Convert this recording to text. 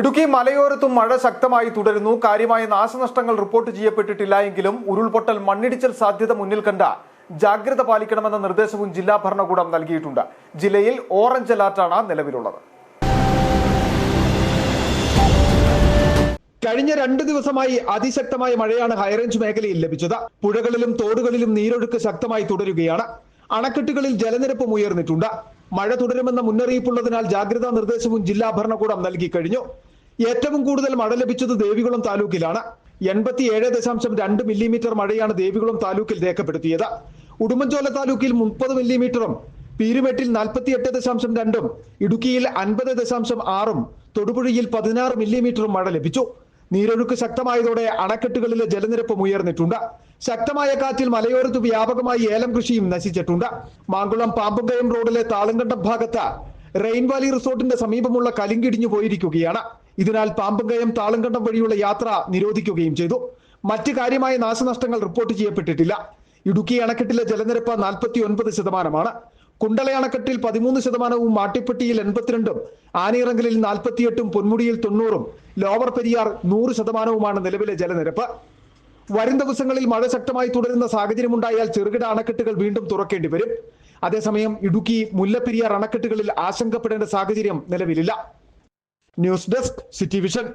ഇടുക്കി മലയോരത്തും മഴ ശക്തമായി തുടരുന്നു. കാര്യമായ നാശനഷ്ടങ്ങൾ റിപ്പോർട്ട് ചെയ്യപ്പെട്ടിട്ടില്ല എങ്കിലും ഉരുൾപൊട്ടൽ മണ്ണിടിച്ചൽ സാധ്യത മുന്നിൽ കണ്ട ജാഗ്രത പാലിക്കണമെന്ന നിർദ്ദേശവും ജില്ലാ ഭരണകൂടം നൽകിയിട്ടുണ്ട്. ജില്ലയിൽ ഓറഞ്ച് അലർട്ടാണ് നിലവിലുള്ളത്. കഴിഞ്ഞ രണ്ട് ദിവസമായി അതിശക്തമായ മഴയാണ് ഹൈറേഞ്ച് മേഖലയിൽ ലഭിച്ചത്. പുഴകളിലും തോടുകളിലും നീരൊഴുക്ക് ശക്തമായി തുടരുകയാണ്. അണക്കെട്ടുകളിൽ ജലനിരപ്പും ഉയർന്നിട്ടുണ്ട്. മഴ തുടരുമെന്ന മുന്നറിയിപ്പുള്ളതിനാൽ ജാഗ്രതാ നിർദ്ദേശവും ജില്ലാ ഭരണകൂടം നൽകി കഴിഞ്ഞു. ഏറ്റവും കൂടുതൽ മഴ ലഭിച്ചത് ദേവികുളം താലൂക്കിലാണ്. എൺപത്തിയേഴ് ദശാംശം രണ്ട് മില്ലിമീറ്റർ മഴയാണ് ദേവികുളം താലൂക്കിൽ രേഖപ്പെടുത്തിയത്. ഉടുമ്പൻചോല താലൂക്കിൽ മുപ്പത് മില്ലിമീറ്ററും പീരുമേട്ടിൽ നാൽപ്പത്തിയെട്ട് ദശാംശം രണ്ടും ഇടുക്കിയിൽ അൻപത് ദശാംശം ആറും തൊടുപുഴയിൽ പതിനാറ് മില്ലിമീറ്ററും മഴ ലഭിച്ചു. നീരൊഴുക്ക് ശക്തമായതോടെ അണക്കെട്ടുകളിലെ ജലനിരപ്പും ഉയർന്നിട്ടുണ്ട്. ശക്തമായ കാറ്റിൽ മലയോരത്ത് വ്യാപകമായി ഏലം കൃഷിയും നശിച്ചിട്ടുണ്ട്. മാങ്കുളം പാമ്പുംകയം റോഡിലെ താളങ്കണ്ടം ഭാഗത്ത് റെയിൻ വാലി റിസോർട്ടിന്റെ സമീപമുള്ള കലിങ്കിടിഞ്ഞു പോയിരിക്കുകയാണ്. ഇതിനാൽ പാമ്പുംകയം താളങ്കണ്ടം വഴിയുള്ള യാത്ര നിരോധിക്കുകയും ചെയ്തു. മറ്റ് കാര്യമായ നാശനഷ്ടങ്ങൾ റിപ്പോർട്ട് ചെയ്യപ്പെട്ടിട്ടില്ല. ഇടുക്കി അണക്കെട്ടിലെ ജലനിരപ്പ് നാൽപ്പത്തി ഒൻപത് ശതമാനമാണ്. കുണ്ടള അണക്കെട്ടിൽ പതിമൂന്ന് ശതമാനവും മാട്ടിപ്പെട്ടിയിൽ എൺപത്തിരണ്ടും ആനയിറങ്കലിൽ നാൽപ്പത്തിയെട്ടും പൊന്മുടിയിൽ തൊണ്ണൂറും ലോവർ പെരിയാർ നൂറ് ശതമാനവുമാണ് നിലവിലെ ജലനിരപ്പ്. വരും ദിവസങ്ങളിൽ മഴ ശക്തമായി തുടരുന്ന സാഹചര്യമുണ്ടായാൽ ചെറുകിട അണക്കെട്ടുകൾ വീണ്ടും തുറക്കേണ്ടി വരും. അതേസമയം ഇടുക്കി മുല്ലപ്പെരിയാർ അണക്കെട്ടുകളിൽ ആശങ്കപ്പെടേണ്ട സാഹചര്യം നിലവിലില്ല. News desk city vision.